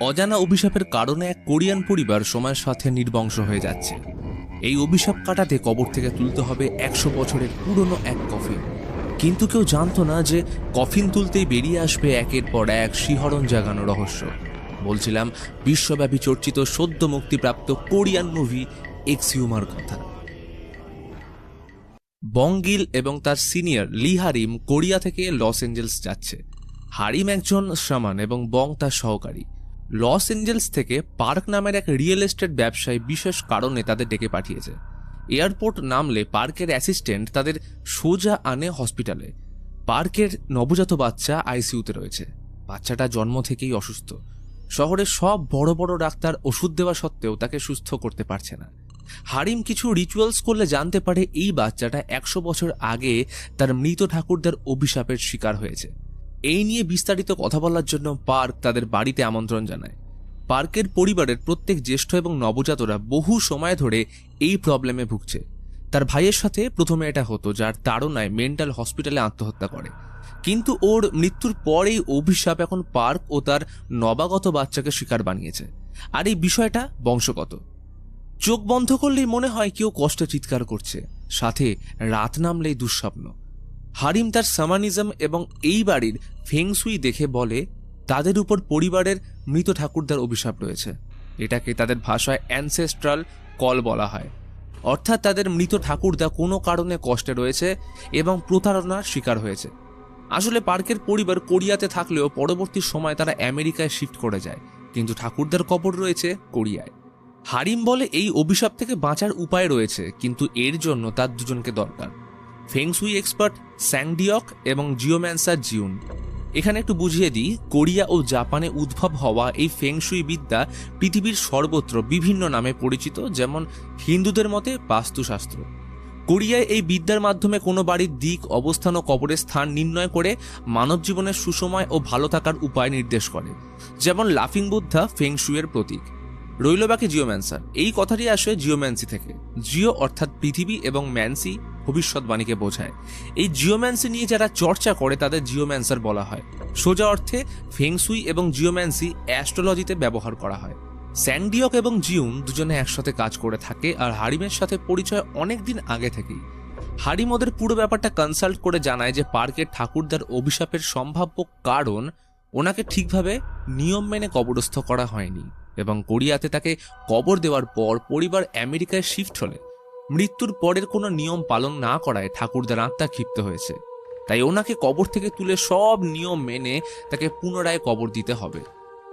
অজানা অভিশাপের কারণে এক কোরিয়ান পরিবার সময়ের সাথে নির্বংশ হয়ে যাচ্ছে। এই অভিশাপ কাটাতে কবর থেকে তুলতে হবে একশো বছরের পুরনো এক কফিন। কিন্তু কেউ জানতো না যে কফিন তুলতেই বেরিয়ে আসবে একের পর এক শিহরণ জাগানো রহস্য। বলছিলাম, বিশ্বব্যাপী চর্চিত সদ্য মুক্তিপ্রাপ্ত কোরিয়ান মুভি এক্সিউমার কথা। বঙ্গিল এবং তার সিনিয়র লি হারিম কোরিয়া থেকে লস এঞ্জেলস যাচ্ছে। হারিম একজন শামান এবং বং তার সহকারী। লস এঞ্জেলস থেকে পার্ক নামের এক রিয়েল এস্টেট ব্যবসায়ী বিশেষ কারণে তাদের ডেকে পাঠিয়েছে। এয়ারপোর্ট নামলে পার্কের অ্যাসিস্ট্যান্ট তাদের সোজা আনে হসপিটালে। পার্কের নবজাত বাচ্চা আইসিইউতে রয়েছে। বাচ্চাটা জন্ম থেকেই অসুস্থ। শহরের সব বড় বড় ডাক্তার ওষুধ দেওয়া সত্ত্বেও তাকে সুস্থ করতে পারছে না। হারিম কিছু রিচুয়ালস করলে জানতে পারে এই বাচ্চাটা একশো বছর আগে তার মৃত ঠাকুরদার অভিশাপের শিকার হয়েছে। এই নিয়ে বিস্তারিত কথা বলার জন্য পার্ক তাদের বাড়িতে আমন্ত্রণ জানায়। পার্কের পরিবারের প্রত্যেক জ্যেষ্ঠ এবং নবজাতরা বহু সময় ধরে এই প্রবলেমে ভুগছে। তার ভাইয়ের সাথে প্রথমে এটা হতো, যার তাড়নায় মেন্টাল হসপিটালে আত্মহত্যা করে। কিন্তু ওর মৃত্যুর পরেই অভিশাপ এখন পার্ক ও তার নবাগত বাচ্চাকে শিকার বানিয়েছে। আর এই বিষয়টা বংশগত। চোখ বন্ধ করলেই মনে হয় কেউ কষ্টে চিৎকার করছে। সাথে রাত নামলেই দুঃস্বপ্ন। হারিম তার সামানিজম এবং এই বাড়ির ফেংসুই দেখে বলে, তাদের উপর পরিবারের মৃত ঠাকুরদার অভিশাপ রয়েছে। এটাকে তাদের ভাষায় অ্যানসেস্ট্রাল কল বলা হয়। অর্থাৎ তাদের মৃত ঠাকুরদা কোনো কারণে কষ্টে রয়েছে এবং প্রতারণার শিকার হয়েছে। আসলে পার্কের পরিবার কোরিয়াতে থাকলেও পরবর্তী সময় তারা আমেরিকায় শিফট করে যায়, কিন্তু ঠাকুরদার কবর রয়েছে কোরিয়ায়। হারিম বলে এই অভিশাপ থেকে বাঁচার উপায় রয়েছে, কিন্তু এর জন্য তার দুজনকে দরকার। ফেংসুই এক্সপার্ট স্যাংডিয়ক এবং জিওম্যান্সার জিউন এখানে একটু বুঝিয়ে দিই, কোরিয়া ও জাপানে উদ্ভব হওয়া এই ফেংশুই বিদ্যা পৃথিবীর সর্বত্র বিভিন্ন নামে পরিচিত, যেমন হিন্দুদের মতে বাস্তুশাস্ত্র। কোরিয়ায় এই বিদ্যার মাধ্যমে কোনো বাড়ির দিক, অবস্থান ও কবরের স্থান নির্ণয় করে মানব জীবনের সুসময় ও ভালো থাকার উপায় নির্দেশ করে, যেমন লাফিং বুদ্ধা ফেংশুয়ের প্রতীক। রইল বাকি জিওম্যান্সার এই কথাটি আসে জিওম্যান্সি থেকে। জিও অর্থাৎ পৃথিবী এবং ম্যান্সি ভবিষ্যৎবাণীকে বোঝায়। এই জিওম্যান্সি নিয়ে যারা চর্চা করে, তাদের জিওম্যান্সার বলা হয়। সোজা অর্থে ফেংসুই এবং জিওম্যান্সি অ্যাস্ট্রোলজিতে ব্যবহার করা হয়। স্যাংডিয়ক এবং জিউন দুজনে একসাথে কাজ করে থাকে আর হারিমের সাথে পরিচয় অনেক দিন আগে থেকেই। হারিম ওদের পুরো ব্যাপারটা কনসাল্ট করে জানায় যে পার্কের ঠাকুরদার অভিশাপের সম্ভাব্য কারণ ওনাকে ঠিকভাবে নিয়ম মেনে কবরস্থ করা হয়নি এবং কোরিয়াতে তাকে কবর দেওয়ার পর পরিবার আমেরিকায় শিফট হলে। মৃত্যুর পরের কোনো নিয়ম পালন না করায় ঠাকুরদার আত্মা ক্ষিপ্ত হয়েছে। তাই ওনাকে কবর থেকে তুলে সব নিয়ম মেনে তাকে পুনরায় কবর দিতে হবে।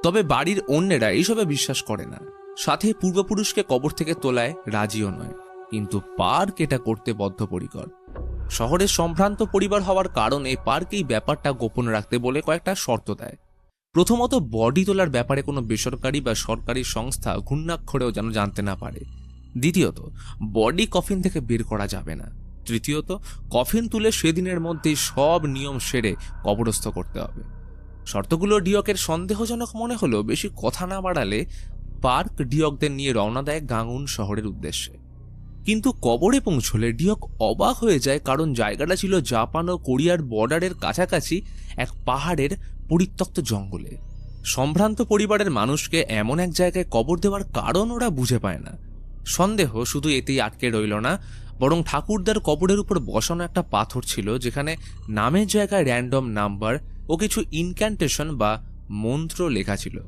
তবে বাড়ির অন্যেরা এইসবে বিশ্বাস করে না। সাথে পূর্বপুরুষকে কবর থেকে তোলায় রাজিও নয়। কিন্তু পার্ক এটা করতে বদ্ধপরিকর। শহরের সম্ভ্রান্ত পরিবার হওয়ার কারণে পার্ক এই ব্যাপারটা গোপন রাখতে বলে কয়েকটা শর্ত দেয়। প্রথমত, বডি তোলার ব্যাপারে কোনো বেসরকারি বা সরকারি সংস্থা ঘূর্ণাক্ষরেও যেন জানতে না পারে। দ্বিতীয়ত বডি কফিন থেকে বের করা যাবে না। তৃতীয়ত কফিন তুলে সেদিনের মধ্যেই সব নিয়ম সেরে কবরস্থ করতে হবে। শর্তগুলো ডিয়কের সন্দেহজনক মনে হলেও বেশি কথা না বাড়ালে পার্ক ডিয়কদের নিয়ে রওনা দেয় গাঙ্গুন শহরের উদ্দেশ্যে। কিন্তু কবরে পৌঁছলে ডিয়ক অবাক হয়ে যায় কারণ জায়গাটা ছিল জাপান ও কোরিয়ার বর্ডারের কাছাকাছি এক পাহাড়ের পরিত্যক্ত জঙ্গলে। সম্ভ্রান্ত পরিবারের মানুষকে এমন এক জায়গায় কবর দেওয়ার কারণ ওরা বুঝে পায় না। সন্দেহ শুধু এতেই আটকে রইল না, বরং ঠাকুরদার কবরের উপর বসানো একটা পাথর ছিল যেখানে নামের জায়গায় র্যান্ডম নাম্বার ও কিছু ইনক্যান্টেশন বা মন্ত্র লেখা ছিল।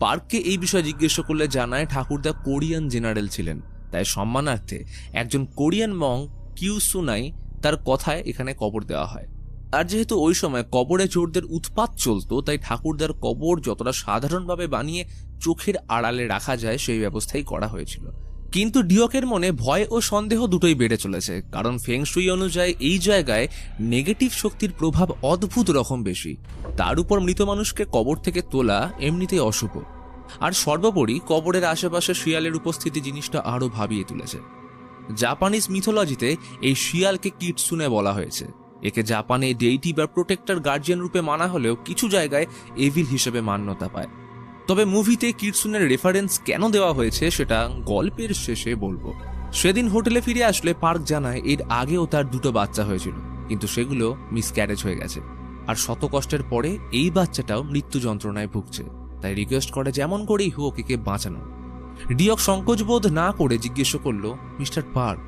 পার্ককে এই বিষয়ে জিজ্ঞেস করলে জানায় ঠাকুরদা কোরিয়ান জেনারেল ছিলেন। তাই সম্মানার্থে একজন কোরিয়ান মং কিউ সুনাই তার কথায় এখানে কবর দেওয়া হয়। আর যেহেতু ওই সময় কবরে চোরদের উৎপাত চলতো, তাই ঠাকুরদার কবর যতটা সাধারণভাবে বানিয়ে চোখের আড়ালে রাখা যায়, সেই ব্যবস্থাই করা হয়েছিল। কিন্তু ডিয়কের মনে ভয় ও সন্দেহ দুটোই বেড়ে চলেছে, কারণ ফেংশুই অনুযায়ী এই জায়গায় নেগেটিভ শক্তির প্রভাব অদ্ভুত রকম বেশি। তার উপর মৃত মানুষকে কবর থেকে তোলা এমনিতেই অশুভ। আর সর্বোপরি কবরের আশেপাশে শিয়ালের উপস্থিতি জিনিসটা আরও ভাবিয়ে তুলেছে। জাপানিজ মিথোলজিতে এই শিয়ালকে কিটসুনে বলা হয়েছে। একে জাপানে ডেইটি বা প্রোটেক্টর গার্জিয়ান রূপে মানা হলেও কিছু জায়গায় এভিল হিসেবে মান্যতা পায়। তবে মুভিতে কিটসুনের রেফারেন্স কেন দেওয়া হয়েছে সেটা গল্পের শেষে বলব। সেদিন হোটেলে ফিরে আসলে পার্ক জানায় এর আগেও তার দুটো বাচ্চা হয়েছিল, কিন্তু সেগুলো মিসক্যারেজ হয়ে গেছে। আর শত কষ্টের পরে এই বাচ্চাটাও মৃত্যু যন্ত্রণায় ভুগছে, তাই রিকোয়েস্ট করে যেমন করেই হোক একে বাঁচানো। ডিয়ক সংকোচবোধ না করে জিজ্ঞেস করল, মিস্টার পার্ক,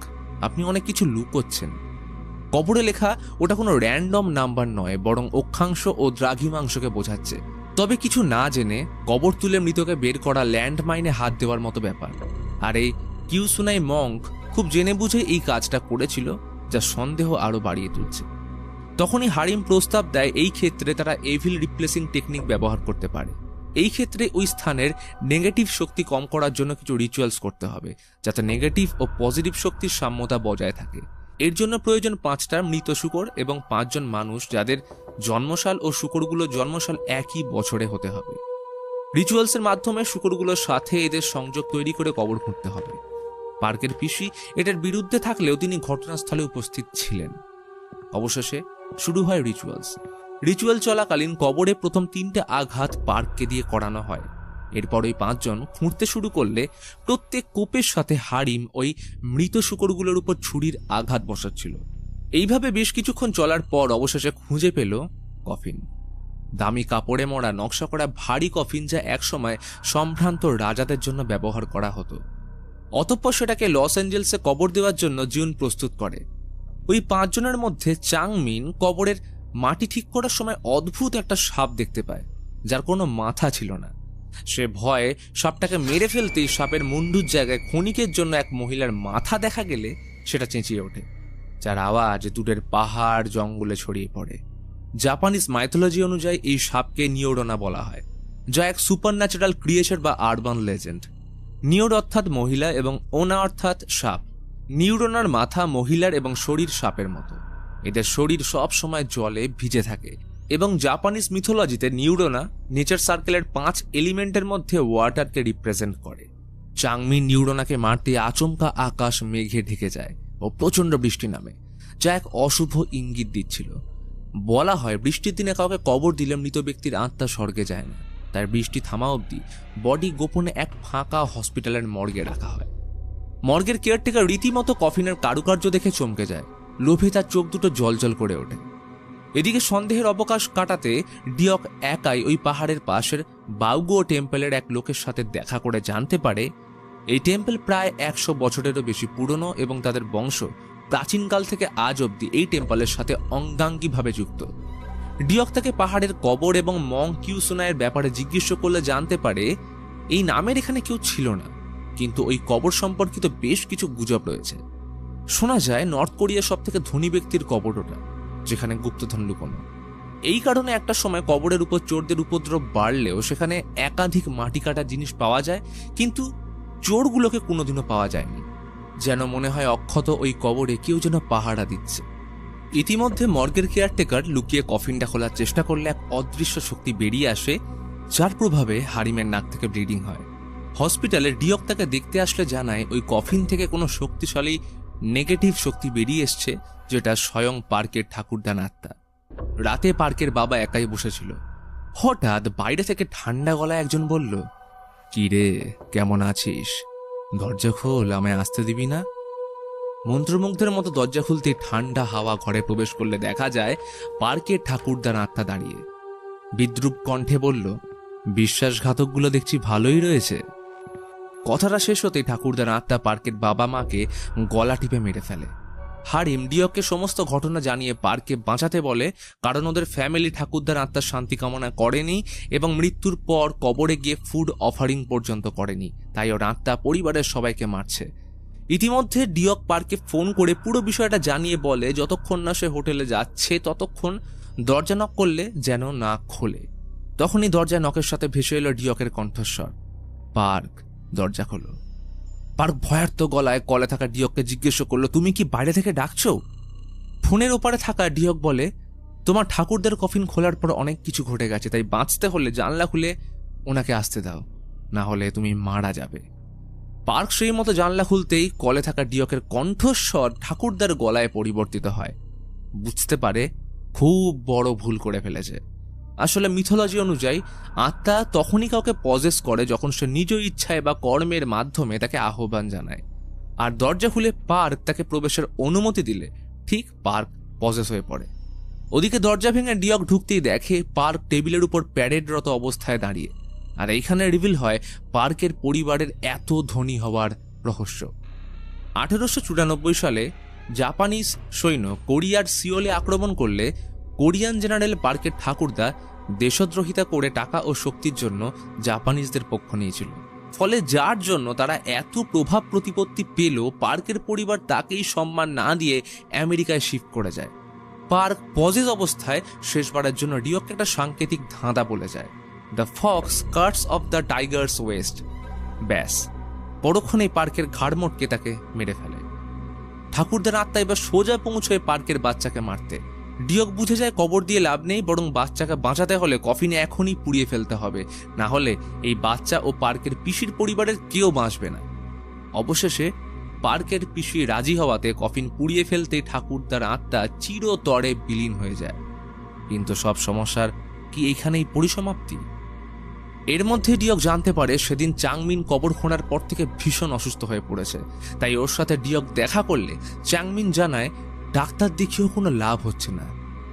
আপনি অনেক কিছু লুকোচ্ছেন। কবরে লেখা, ওটা কোনো র্যান্ডম নাম্বার নয়, বরং অক্ষাংশ ও দ্রাঘিমাংশকে বোঝাচ্ছে। তবে কিছু না জেনে কবর তুলে মৃতকে বের করা ল্যান্ডমাইনে হাত দেওয়ার মতো ব্যাপার। আর এই কিউসুনাই মঙ্ক খুব জেনে বুঝে এই কাজটা করেছিল, যা সন্দেহ আরও বাড়িয়ে তুলছে। তখনই হারিম প্রস্তাব দেয় এই ক্ষেত্রে তারা এভিল রিপ্লেসিং টেকনিক ব্যবহার করতে পারে। এই ক্ষেত্রে ওই স্থানের নেগেটিভ শক্তি কম করার জন্য কিছু রিচুয়ালস করতে হবে, যাতে নেগেটিভ ও পজিটিভ শক্তির সাম্যতা বজায় থাকে। এর জন্য প্রয়োজন পাঁচটা মৃত শুকর এবং পাঁচজন মানুষ যাদের জন্মসাল ও শুকরগুলো জন্মসাল একই বছরে হতে হবে। রিচুয়ালসের মাধ্যমে শুকরগুলোর সাথে এদের সংযোগ তৈরি করে কবর খুঁড়তে হবে। পার্কের পিসি এটার বিরুদ্ধে থাকলেও তিনি ঘটনাস্থলে উপস্থিত ছিলেন। অবশেষে শুরু হয় রিচুয়ালস। রিচুয়াল চলাকালীন কবরে প্রথম তিনটে আঘাত পার্ককে দিয়ে করানো হয়। এরপর ওই পাঁচজন খুঁড়তে শুরু করলে প্রত্যেক কোপের সাথে হারিম ওই মৃত শুকরগুলোর উপর ছুরির আঘাত বসাচ্ছিল। এইভাবে বেশ কিছুক্ষণ চলার পর অবশেষে খুঁজে পেল কফিন। দামি কাপড়ে মরা, নকশা করা ভারী কফিন যা একসময় সম্ভ্রান্ত রাজাদের জন্য ব্যবহার করা হতো। অতঃপর সেটাকে লস অ্যাঞ্জেলসে কবর দেওয়ার জন্য জিউন প্রস্তুত করে। ওই পাঁচজনের মধ্যে চাংমিন কবরের মাটি ঠিক করার সময় অদ্ভুত একটা সাপ দেখতে পায়, যার কোনো মাথা ছিল না। সে ভয়ে সাপটাকে মেরে ফেলতেই সাপের মুন্ডুর জায়গায় ক্ষণিকের জন্য এক মহিলার মাথা দেখা গেলে সেটা চেঁচিয়ে ওঠে, যার আওয়াজ দূরের পাহাড় জঙ্গলে ছড়িয়ে পড়ে। জাপানিজ মাইথোলজি অনুযায়ী এই সাপকে নিওরোনা বলা হয়, যা এক সুপার ন্যাচারাল ক্রিয়েশন বা আরবান লেজেন্ড নিওর অর্থাৎ মহিলা এবং ওনা অর্থাৎ সাপ। নিউরোনার মাথা মহিলার এবং শরীর সাপের মতো। এদের শরীর সব সময় জলে ভিজে থাকে। এবং জাপানিজ মিথোলজিতে নিউরোনা নেচার সার্কেলের পাঁচ এলিমেন্টের মধ্যে ওয়াটারকে রিপ্রেজেন্ট করে। চাংমি নিউরোনাকে মারতে আচমকা আকাশ মেঘে ঢেকে যায় ও প্রচণ্ড বৃষ্টি নামে, যা এক অশুভ ইঙ্গিত দিচ্ছিল। বলা হয়, বৃষ্টির দিনে কাউকে কবর দিলে মৃত ব্যক্তির আত্মা স্বর্গে যায় না। তার বৃষ্টি থামা অবধি বডি গোপনে এক ফাঁকা হসপিটালের মর্গে রাখা হয়। মর্গের কেয়ারটেকার রীতিমতো কফিনের কারুকার্য দেখে চমকে যায়। লোভে তার চোখ দুটো জলজল করে ওঠে। এদিকে সন্দেহের অবকাশ কাটাতে ডিয়ক একাই ওই পাহাড়ের পাশের বাউগো টেম্পলের এক লোকের সাথে দেখা করে জানতে পারে, এই টেম্পল প্রায় একশো বছরেরও বেশি পুরনো এবং তাদের বংশ প্রাচীনকাল থেকে আজ অবধি এই টেম্পলের সাথে অঙ্গাঙ্গিভাবে যুক্ত। ডিয়ক তাকে পাহাড়ের কবর এবং মং কিউসুনায়ের ব্যাপারে জিজ্ঞেস করলে জানতে পারে, এই নামের এখানে কেউ ছিল না, কিন্তু ওই কবর সম্পর্কিত বেশ কিছু গুজব রয়েছে। শোনা যায়, নর্থ কোরিয়ার সব থেকে ধনী ব্যক্তির কবর ওটা। যেখানে গুপ্তধন লুকোনো। এই কারণে একটা সময় কবরের উপর চোরদের উপদ্রব বাড়লেও সেখানে একাধিক মাটি কাটা জিনিস পাওয়া যায়, কিন্তু চোরগুলোকে কোনোদিনও পাওয়া যায়নি। যেন মনে হয় অক্ষত ওই কবরে কেউ যেন পাহারা দিচ্ছে। ইতিমধ্যে মর্গের কেয়ারটেকার লুকিয়ে কফিনটা খোলার চেষ্টা করলে এক অদৃশ্য শক্তি বেরিয়ে আসে, যার প্রভাবে হারিমের নাক থেকে ব্লিডিং হয়। হসপিটালে ডিয়ক তাকে দেখতে আসলে জানায়, ওই কফিন থেকে কোনো শক্তিশালী নেগেটিভ শক্তি বেরিয়ে এসছে, যেটা স্বয়ং পার্কের ঠাকুরদান আত্মা। রাতে পার্কের বাবা একাই বসেছিল। হঠাৎ বাইরে থেকে ঠান্ডা গলায় একজন বলল কি রে কেমন আছিস? দরজা খোল, আমায় আসতে দিবি না? মন্ত্রমুগ্ধের মতো দরজা খুলতে ঠান্ডা হাওয়া ঘরে প্রবেশ করলে দেখা যায় পার্কের ঠাকুরদান আত্মা দাঁড়িয়ে। বিদ্রুপ কণ্ঠে বলল, বিশ্বাসঘাতকগুলো দেখছি ভালোই রয়েছে। কথাটা শেষ হতেই ঠাকুরদার আত্মা পার্কের বাবা মাকে গলা টিপে মেরে ফেলে। হারিম ডিয়ককে সমস্ত ঘটনা জানিয়ে পার্কে বাঁচাতে বলে, কারণ ওদের ফ্যামিলি ঠাকুরদার আত্মার শান্তি কামনা করেনি এবং মৃত্যুর পর কবরে গিয়ে ফুড অফারিং পর্যন্ত করেনি। তাই ওর আত্মা পরিবারের সবাইকে মারছে। ইতিমধ্যে ডিয়ক পার্কে ফোন করে পুরো বিষয়টা জানিয়ে বলে, যতক্ষণ না সে হোটেলে যাচ্ছে, ততক্ষণ দরজা নক করলে যেন না খোলে। তখনই দরজা নকের সাথে ভেসে এলো ডিয়কের কণ্ঠস্বর। পার্ক দরজা খোলো। পার্ক ভয়ার্ত গলায় কলে থাকা ডিয়ককে জিজ্ঞেস করল, তুমি কি বাইরে থেকে ডাকছো? ফোনের ওপারে থাকা ডিয়ক বলে, তোমার ঠাকুরদের কফিন খোলার পর অনেক কিছু ঘটে গেছে, তাই বাঁচতে হলে জানলা খুলে ওনাকে আসতে দাও, না হলে তুমি মারা যাবে। পার্ক সেই মতো জানলা খুলতেই কলে থাকা ডিয়কের কণ্ঠস্বর ঠাকুরদার গলায় পরিবর্তিত হয়। বুঝতে পারে, খুব বড় ভুল করে ফেলেছে। আসলে মিথোলজি অনুযায়ী, আত্মা তখনই কাউকে পজেস করে যখন সে নিজ ইচ্ছায় বা কর্মের মাধ্যমে তাকে আহ্বান জানায়। আর দরজা খুলে পার্ক তাকে প্রবেশের অনুমতি দিলে, ঠিক পার্ক পজেস হয়ে পড়ে। ওদিকে দরজা ভেঙে ডিয়ক ঢুকতেই দেখে পার্ক টেবিলের উপর প্যারেডরত অবস্থায় দাঁড়িয়ে। আর এইখানে রিভিল হয় পার্কের পরিবারের এত ধনী হওয়ার রহস্য। আঠেরোশো চুরানব্বই সালে জাপানিজ সৈন্য কোরিয়ার সিওলে আক্রমণ করলে কোরিয়ান জেনারেল পার্কের ঠাকুরদা দেশদ্রোহিতা করে টাকা ও শক্তির জন্য জাপানিজদের পক্ষ নিয়েছিল। ফলে যার জন্য তারা এত প্রভাব প্রতিপত্তি পেল পার্কের পরিবার তাকেই সম্মান না দিয়ে আমেরিকায় শিফট করে যায়। পার্ক পজেজ অবস্থায় শেষবারের জন্য ডিওকে একটা সাংকেতিক ধাঁধা বলে যায়। The fox carts of the tiger's waist ব্যাস, পরক্ষণেই পার্কের ঘাড় মোটকে তাকে মেরে ফেলে। ঠাকুরদার আত্মা এবার সোজা পৌঁছয় পার্কের বাচ্চাকে মারতে। ডিওক বুঝে যায় কবর দিয়ে লাভ নেই, বরং বাচ্চাকে বাঁচাতে হলে কফিনে এখনই পুড়িয়ে ফেলতে হবে। না হলে এই বাচ্চা ও পার্কের পিসির পরিবারের কেউ বাঁচবে না। অবশেষে পার্কের পিসি রাজি হওয়াতে কফিন পুড়িয়ে ফেলতে ঠাকুরদার আত্মা চিরতরে বিলীন হয়ে যায়। কিন্তু সব সমস্যার কি এইখানেই পরিসমাপ্তি? এর মধ্যে ডিওক জানতে পারে সেদিন চাংমিন কবর খোঁড়ার পর থেকে ভীষণ অসুস্থ হয়ে পড়েছে। তাই ওর সাথে ডিওক দেখা করলে চাংমিন জানায় ডাক্তার দেখিয়েও কোনো লাভ হচ্ছে না।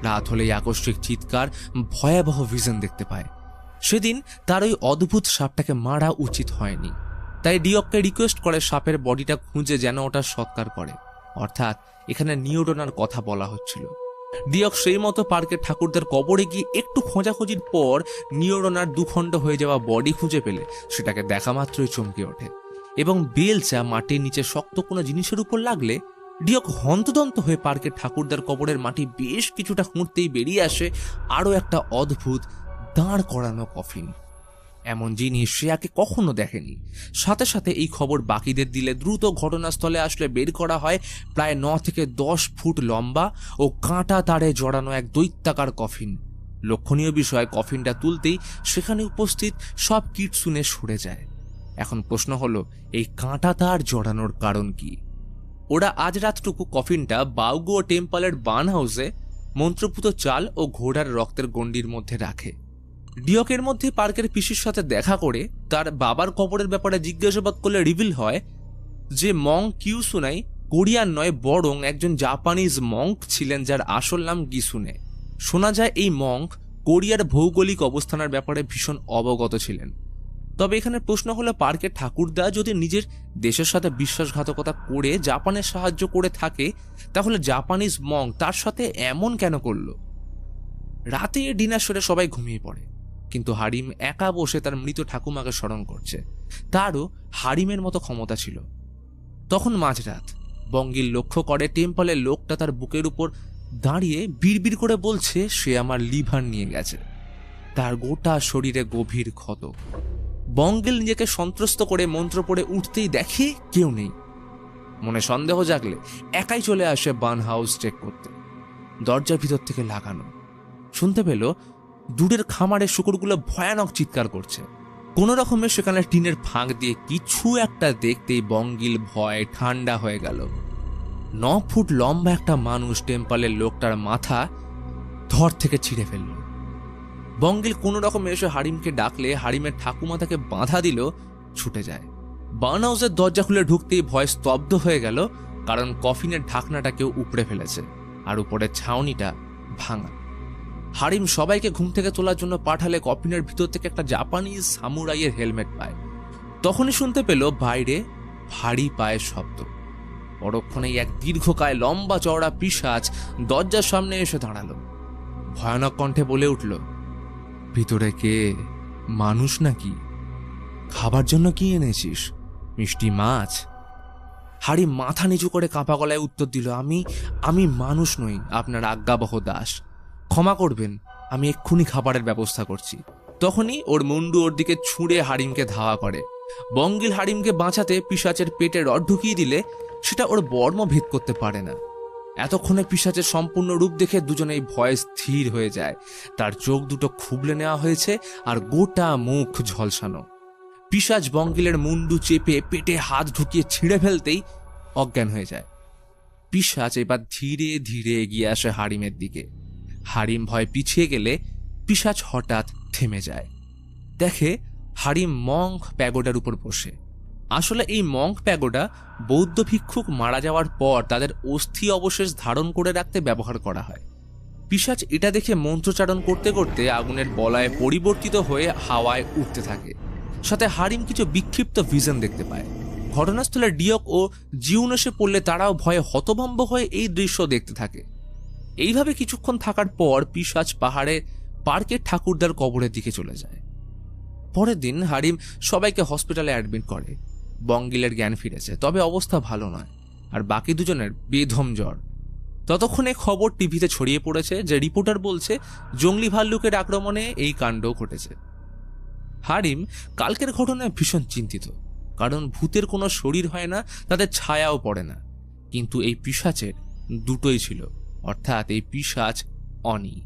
রাত হলেই আকস্মিক চিৎকার ভয়াবহ ভিজন দেখতে পায়। সেদিন তার ওই অদ্ভুত সাপটাকে মারা উচিত হয়নি। তাই ডিওককে রিকোয়েস্ট করে সাপের বডিটা খুঁজে যেন ওটা সৎকার করে। অর্থাৎ এখানে নিউরোনার কথা বলা হচ্ছিল। ডিওক সেই মতো পার্কের ঠাকুরদের কবরে গিয়ে একটু খোঁজাখুঁজির পর নিউরোনার দুখণ্ড হয়ে যাওয়া বডি খুঁজে পেলে, সেটাকে দেখা মাত্রই চমকে ওঠে। এবং বেলচা মাটির নিচে শক্ত কোনো জিনিসের উপর লাগলে ডিওক হন্তদন্ত হয়ে পার্কের ঠাকুরদার কবরের মাটি বেশ কিছুটা খুঁড়তেই বেরিয়ে আসে আরও একটা অদ্ভুত দাঁড় করানো কফিন। এমন জিনিস আগে কখনো দেখেনি। সাথে সাথে এই খবর বাকিদের দিলে দ্রুত ঘটনাস্থলে আসলে বের করা হয় প্রায় ন থেকে দশ ফুট লম্বা ও কাঁটা তারে জড়ানো এক দৈত্যাকার কফিন। লক্ষণীয় বিষয়, কফিনটা তুলতেই সেখানে উপস্থিত সব কিট শুনে সরে যায়। এখন প্রশ্ন হলো, এই কাঁটা তার জড়ানোর কারণ কি? ওরা আজ রাতটুকু কফিনটা বাউগো টেম্পলের বার্ন হাউসে মন্ত্রপুত চাল ও ঘোড়ার রক্তের গণ্ডির মধ্যে রাখে। ডিয়কের মধ্যে পার্কের পিসির সাথে দেখা করে তার বাবার কবরের ব্যাপারে জিজ্ঞাসাবাদ করলে রিভিল হয় যে মং কিউসুনাই কোরিয়ান নয়, বরং একজন জাপানিজ মঙ্ক ছিলেন যার আসল নাম গিসুনে। শোনা যায় এই মঙ্ক কোরিয়ার ভৌগোলিক অবস্থানের ব্যাপারে ভীষণ অবগত ছিলেন। তবে এখানে প্রশ্ন হলো, পার্কের ঠাকুরদা যদি নিজের দেশের সাথে বিশ্বাসঘাতকতা করে জাপানের সাহায্য করে থাকে, তাহলে জাপানিজ মং তার সাথে এমন কেন করল? রাতে ডিনার সেরে সবাই ঘুমিয়ে পড়ে, কিন্তু হারিম একা বসে তার মৃত ঠাকুমাকে স্মরণ করছে। তারও হারিমের মতো ক্ষমতা ছিল। তখন মাঝরাত বঙ্গিল লক্ষ্য করে, টেম্পলের লোকটা তার বুকের উপর দাঁড়িয়ে বিড়বিড় করে বলছে, সে আমার লিভার নিয়ে গেছে। তার গোটা শরীরে গভীর ক্ষত। বঙ্গিল নিজেকে সন্ত্রস্ত করে মন্ত্র পড়ে উঠতেই দেখে কেউ নেই। মনে সন্দেহ জাগলে একাই চলে আসে বান হাউস চেক করতে। দরজার ভিতর থেকে লাগানো। শুনতে পেল দূরের খামারের শুকুরগুলো ভয়ানক চিৎকার করছে। কোনো রকমে সেখানে টিনের ফাঁক দিয়ে কিছু একটা দেখতেই বঙ্গিল ভয় ঠান্ডা হয়ে গেল। ন ফুট লম্বা একটা মানুষ টেম্পলের লোকটার মাথা ধর থেকে ছিঁড়ে ফেলল। বঙ্গিল কোনো রকম এসে হারিমকে ডাকলে হারিমের ঠাকুমা তাকে বাধা দিল ছুটে যায়। বার্ন হাউসের দরজা খুলে ঢুকতেই ভয় স্তব্ধ হয়ে গেল, কারণ কফিনের ঢাকনাটা কেউ উপড়ে ফেলেছে আর উপরের ছাউনিটা ভাঙা। হারিম সবাইকে ঘুম থেকে তোলার জন্য পাঠালে কফিনের ভিতর থেকে একটা জাপানিজ সামুরাইয়ের হেলমেট পায়। তখনই শুনতে পেল বাইরে ভারী পায়ের শব্দ। পরক্ষণেই এক দীর্ঘকায় লম্বা চওড়া পিসাজ দরজার সামনে এসে দাঁড়াল। ভয়ানক কণ্ঠে বলে উঠল ভিতরে কে? মানুষ নাকি? খাবার জন্য কি এনেছিস? মিষ্টি মাছ? হাড়ি মাথা নিচু করে কাঁপা গলায় উত্তর দিল, আমি আমি মানুষ নই, আপনার আজ্ঞাবহ দাস। ক্ষমা করবেন, আমি এক্ষুনি খাবারের ব্যবস্থা করছি। তখনই ওর মুন্ডু ওর দিকে ছুঁড়ে হারিমকে ধাওয়া করে। বঙ্গিল হারিমকে বাঁচাতে পিসাচের পেটে রড ঢুকিয়ে দিলে সেটা ওর বর্ম ভেদ করতে পারে না। এতক্ষণে পিসাচের সম্পূর্ণ রূপ দেখে দুজনেই ভয়ে স্থির হয়ে যায়। তার চোখ দুটো খুবলে নেওয়া হয়েছে আর গোটা মুখ ঝলসানো। পিসাজ বঙ্গিলের মুন্ডু চেপে পেটে হাত ঢুকিয়ে ছিঁড়ে ফেলতেই অজ্ঞান হয়ে যায়। পিসাচ এবার ধীরে ধীরে এগিয়ে আসে হারিমের দিকে। হারিম ভয় পিছিয়ে গেলে পিসাচ হঠাৎ থেমে যায়। দেখে হারিম মঙ্ক প্যাগোডার উপর বসে। আসলে এই মঙ্ক প্যাগোডা বৌদ্ধ ভিক্ষুক মারা যাওয়ার পর তাদের অস্থি অবশেষ ধারণ করে রাখতে ব্যবহার করা হয়। পিশাচ এটা দেখে মন্ত্রচারণ করতে করতে আগুনের বলয়ে পরিবর্তিত হয়ে হাওয়ায় উঠতে থাকে। সাথে হারিম কিছু বিক্ষিপ্ত ভিজন দেখতে পায়। ঘটনাস্থলে ডিয়ক ও জিউন এসে পড়লে তারাও ভয়ে হতভম্ব হয়ে এই দৃশ্য দেখতে থাকে। এইভাবে কিছুক্ষণ থাকার পর পিশাচ পাহাড়ে পার্কের ঠাকুরদার কবরের দিকে চলে যায়। পরের দিন হারিম সবাইকে হসপিটালে অ্যাডমিট করে। বঙ্গিলের জ্ঞান ফিরেছে। তবে অবস্থা ভালো নয়। আর বাকি দুজনের বেধম জ্বর। ততক্ষণে খবর টিভিতে ছড়িয়ে পড়েছে যে রিপোর্টার বলছে, জঙ্গলি ভাল্লুকের আক্রমণে এই কাণ্ড ঘটেছে। হারিম কালকের ঘটনায় ভীষণ চিন্তিত। কারণ ভূতের কোনো শরীর হয় না, তাদের ছায়াও পড়ে না। কিন্তু এই পিশাচের দুটোই ছিল। অর্থাৎ এই পিশাচ অনি।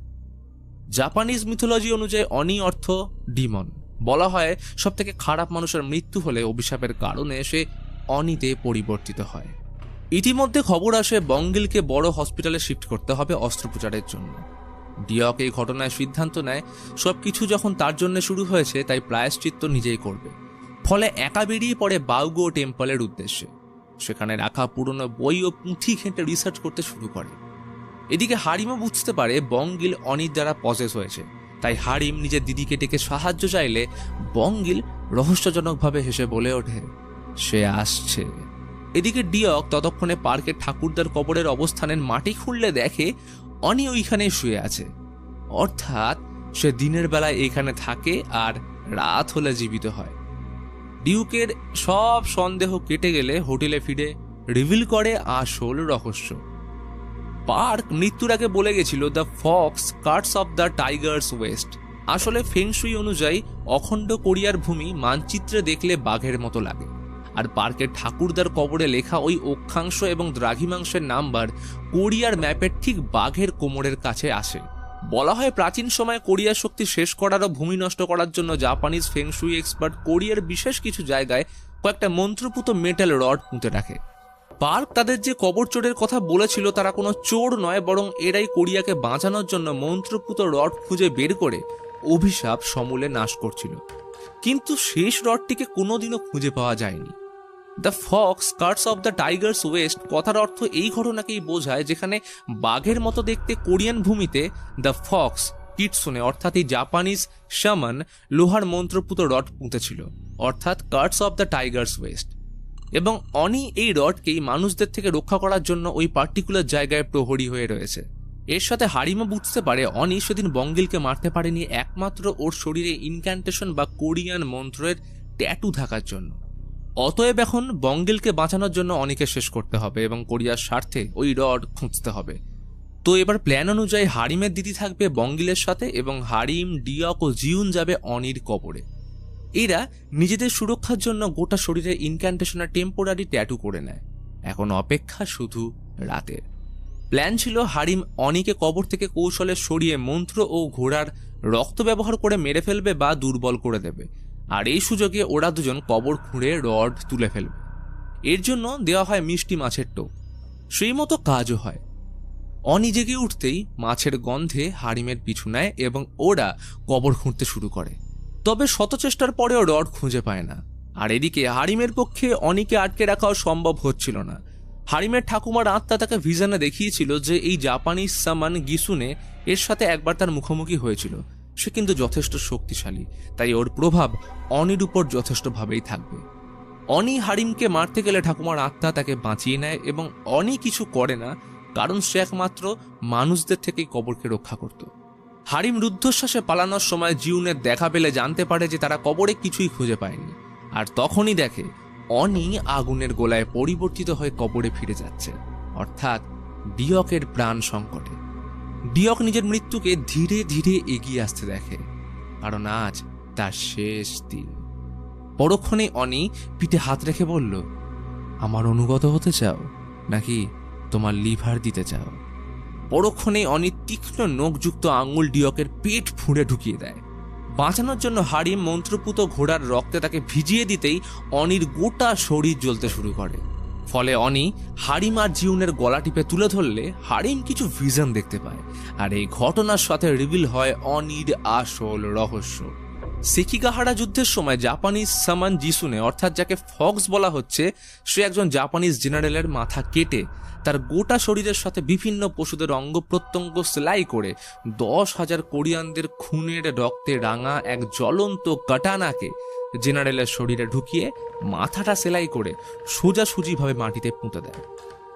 জাপানিজ মিথোলজি অনুযায়ী অনি অর্থ ডিমন। বলা হয় সব থেকে খারাপ মানুষের মৃত্যু হলে অভিশাপের কারণে সে অনিতে পরিবর্তিত হয়। ইতিমধ্যে খবর আসে, বঙ্গিলকে বড় হসপিটালে শিফট করতে হবে অস্ত্রোপচারের জন্য। ডিয়ক এই ঘটনায় সিদ্ধান্ত নেয় সব কিছু যখন তার জন্য শুরু হয়েছে, তাই প্রায়শ্চিত্ত নিজেই করবে। ফলে একা বেরিয়ে পড়ে বাউগো টেম্পলের উদ্দেশ্যে। সেখানে রাখা পুরনো বই ও পুঁথি ঘেঁটে রিসার্চ করতে শুরু করে। এদিকে হারিমও বুঝতে পারে, বঙ্গিল অনির দ্বারা পজেস হয়েছে। তাই হারিম নিজের দিদিকে ডেকে সাহায্য চাইলে বঙ্গিল রহস্যজনকভাবে হেসে বলে ওঠে, সে আসছে। এদিকে ডিয়ক ততক্ষণে পার্কের ঠাকুরদার কবরের অবস্থানের মাটি খুঁড়লে দেখে অনি ওইখানে শুয়ে আছে। অর্থাৎ সে দিনের বেলায় এখানে থাকে আর রাত হলে জীবিত হয়। ডিউকের সব সন্দেহ কেটে গেলে হোটেলে ফিরে রিভিল করে আসল রহস্য। পার্ক মৃত্যুর আগে বলে গেছিল, the fox carts of the tiger's waist. আসলে ফেংশুই অনুযায়ী অখণ্ড কোরিয়ার ভূমি মানচিত্রে দেখলে বাঘের মতো লাগে। আর পার্কের ঠাকুরদার কবরে লেখা ওই অক্ষাংশ এবং দ্রাঘিমাংশের নাম্বার কোরিয়ার ম্যাপের ঠিক বাঘের কোমরের কাছে আসে। বলা হয় প্রাচীন সময়ে কোরিয়ার শক্তি শেষ করার ও ভূমি নষ্ট করার জন্য জাপানিজ ফেংশুই এক্সপার্ট কোরিয়ার বিশেষ কিছু জায়গায় কয়েকটা মন্ত্রপুত মেটাল রড পুঁতে রাখে। পার্ক তাদের যে কবর চোরের কথা বলেছিল তারা কোনো চোর নয়, বরং এরাই কোরিয়াকে বাঁচানোর জন্য মন্ত্রপুত রড খুঁজে বের করে অভিশাপ সমূলে নাশ করছিল। কিন্তু শেষ রডটিকে কোনোদিনও খুঁজে পাওয়া যায়নি। The fox carts of the tiger's waist কথার অর্থ এই ঘটনাকেই বোঝায় যেখানে বাঘের মতো দেখতে কোরিয়ান ভূমিতে দ্য ফক্স কিটসুনে, অর্থাৎ এই জাপানিজ শামান, লোহার মন্ত্রপুত রড পুঁতেছিল, অর্থাৎ carts of the tiger's waist. এবং অনি এই রডকেই মানুষদের থেকে রক্ষা করার জন্য ওই পার্টিকুলার জায়গায় প্রহরী হয়ে রয়েছে। এর সাথে হারিমা বুঝতে পারে অনি সেদিন বঙ্গিলকে মারতে পারেনি একমাত্র ওর শরীরে ইনক্যান্টেশন বা কোরিয়ান মন্ত্রের ট্যাটু থাকার জন্য। অতএব এখন বঙ্গিলকে বাঁচানোর জন্য অনিকে শেষ করতে হবে এবং কোরিয়ার স্বার্থে ওই রড খুঁজতে হবে। তো এবার প্ল্যান অনুযায়ী হারিমের দিদি থাকবে বঙ্গিলের সাথে এবং হারিম ডিয়ক ও জিউন যাবে অনির কবরে। এরা নিজেদের সুরক্ষার জন্য গোটা শরীরে ইনক্যান্টেশনের টেম্পোরারি ট্যাটু করে নেয়। এখন অপেক্ষা শুধু রাতের। প্ল্যান ছিল হারিম অনিকে কবর থেকে কৌশলে সরিয়ে মন্ত্র ও ঘোড়ার রক্ত ব্যবহার করে মেরে ফেলবে বা দুর্বল করে দেবে। আর এই সুযোগে ওরা দুজন কবর খুঁড়ে রড তুলে ফেলবে। এর জন্য দেওয়া হয় মিষ্টি মাছের টোপ। সেই মতো কাজও হয়। অনি জেগে উঠতেই মাছের গন্ধে হারিমের পিছু নেয় এবং ওরা কবর খুঁড়তে শুরু করে। তবে শত চেষ্টার পরেও রড খুঁজে পায় না। আর এদিকে হারিমের পক্ষে অনিকে আটকে রাখাও সম্ভব হচ্ছিল না। হারিমের ঠাকুমার আত্মা তাকে ভিজনে দেখিয়েছিল যে এই জাপানিজ সামান গিসুনে এর সাথে একবার তার মুখোমুখি হয়েছিল। সে কিন্তু যথেষ্ট শক্তিশালী, তাই ওর প্রভাব অনির উপর যথেষ্টভাবেই থাকবে। অনি হারিমকে মারতে গেলে ঠাকুমার আত্মা তাকে বাঁচিয়ে নেয় এবং অনি কিছু করে না, কারণ সে একমাত্র মানুষদের থেকেই কবরকে রক্ষা করত। হারিম রুদ্ধশ্বাসে পালানোর সময় জিউনের দেখা পেলে জানতে পারে যে তারা কবরে কিছুই খুঁজে পায়নি। আর তখনই দেখে, অনি আগুনের গোলায় পরিবর্তিত হয়ে কবরে ফিরে যাচ্ছে। অর্থাৎ ডিয়কের প্রাণ সংকটে। ডিয়ক নিজের মৃত্যুকে ধীরে ধীরে এগিয়ে আসতে দেখে, কারণ আজ তার শেষ দিন। পরক্ষণে অনি পিঠে হাত রেখে বলল, আমার অনুগত হতে চাও নাকি তোমার লিভার দিতে চাও? পরক্ষণে অনি তীক্ষ্ণ নখযুক্ত আঙুল ডিয়কের পেট ফুঁড়ে ঢুকিয়ে দেয়। বাঁচানোর জন্য হারিম মন্ত্রপুত ঘোড়ার রক্তে তাকে ভিজিয়ে দিতেই অনির গোটা শরীর জ্বলতে শুরু করে। ফলে অনি হারিম আর জিউনের গলা টিপে তুলে ধরলে হারিম কিছু ভিজন দেখতে পায়। আর এই ঘটনার সাথে রিভিল হয় অনির আসল রহস্য। সেকিগাহারা যুদ্ধের সময় জাপানিজ সামান জিসুনে, অর্থাৎ যাকে ফক্স বলা হচ্ছে, সে একজন জাপানিজ জেনারেলের মাথা কেটে তার গোটা শরীরের সাথে বিভিন্ন পশুদের অঙ্গ প্রত্যঙ্গ সেলাই করে দশ হাজার কোরিয়ানদের খুনের রক্তে রাঙা এক জ্বলন্ত কাটানাকে জেনারেলের শরীরে ঢুকিয়ে মাথাটা সেলাই করে সোজাসুজিভাবে মাটিতে পুঁতে দেয়।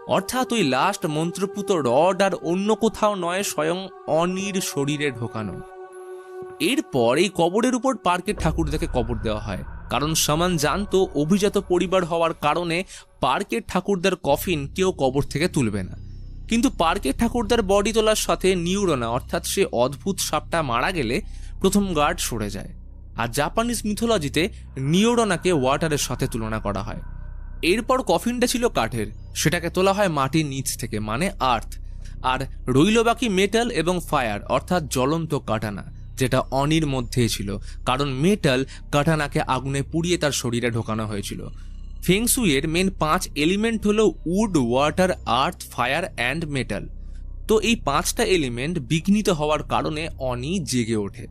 অর্থাৎ ওই লাস্ট মন্ত্রপুত রড আর অন্য কোথাও নয়, স্বয়ং অনির শরীরে ঢোকানো। এরপর এই কবরের উপর পার্কের ঠাকুরদাকে কবর দেওয়া হয়। কারণ সামান জানতো অভিজাত পরিবার হওয়ার কারণে পার্কের ঠাকুরদার কফিন কেউ কবর থেকে তুলবে না। কিন্তু পার্কের ঠাকুরদার বডি তোলার সাথে নিউরোনা, অর্থাৎ সে অদ্ভুত সাপটা মারা গেলে প্রথম গার্ড সরে যায়। আর জাপানিজ মিথোলজিতে নিউরোনাকে ওয়াটারের সাথে তুলনা করা হয়। এরপর কফিনটা ছিল কাঠের। সেটাকে তোলা হয় মাটির নিচ থেকে মানে আর্থ। আর রইল বাকি মেটাল এবং ফায়ার, অর্থাৎ জ্বলন্ত কাটানা। যেটা অনির মধ্যে ছিল, কারণ মেটাল কাটানাকে আগুনে পুড়িয়ে তার শরীরে ঢোকানো হয়েছিল। ফেংসুইয়ের মেন পাঁচ এলিমেন্ট হলো wood water earth fire and metal তো এই পাঁচটা এলিমেন্ট বিঘ্নিত হওয়ার কারণে অনি জেগে ওঠে।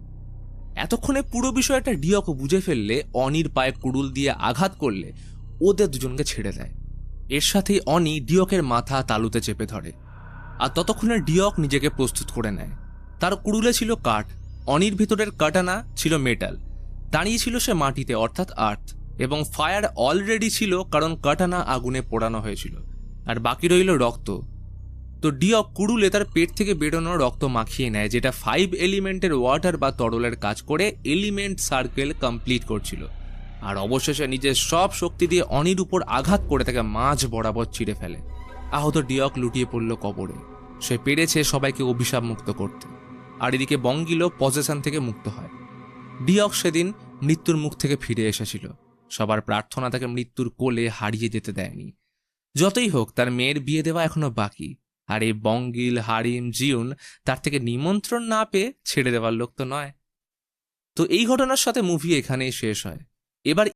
এতক্ষণে পুরো বিষয়টা ডিয়ক বুঝে ফেললে, অনির পায়ে কুড়ুল দিয়ে আঘাত করলে ওদের দুজনকে ছেড়ে দেয়। এর সাথেই অনি ডিয়কের মাথা তালুতে চেপে ধরে। আর ততক্ষণে ডিয়ক নিজেকে প্রস্তুত করে নেয়। তার কুড়ুলে ছিল কাঠ। অনির ভেতরের কাটানা ছিল মেটাল। দাঁড়িয়ে ছিল সে মাটিতে, অর্থাৎ আর্থ, এবং ফায়ার অলরেডি ছিল কারণ কাটানা আগুনে পোড়ানো হয়েছিল। আর বাকি রইল রক্ত। তো ডিয়ক কুড়ুলে তার পেট থেকে বেরোনো রক্ত মাখিয়ে নেয়, যেটা ফাইভ এলিমেন্টের ওয়াটার বা তরলের কাজ করে এলিমেন্ট সার্কেল কমপ্লিট করছিল। আর অবশেষে নিজের সব শক্তি দিয়ে অনির উপর আঘাত করে তাকে মাঝ বরাবর চিড়ে ফেলে। আহত ডিয়ক লুটিয়ে পড়ল কবরে। সে পেরেছে সবাইকে অভিশাপ মুক্ত করতে। আর এদিকে বঙ্গিলো পজেশন থেকে মুক্ত হয়। ডিয়ক সেদিন মৃত্যুর মুখ থেকে ফিরে এসেছিল। সবার প্রার্থনা তাকে মৃত্যুর কোলে হারিয়ে যেতে দেয়নি। যতই হোক, তার মেয়ের বিয়ে দেওয়া এখনও বাকি। আর এই বঙ্গিল, হারিম, জিউন তার থেকে নিমন্ত্রণ না পেয়ে ছেড়ে দেওয়ার লোক তো নয়। তো এই ঘটনার সাথে মুভি এখানেই শেষ হয়। এবার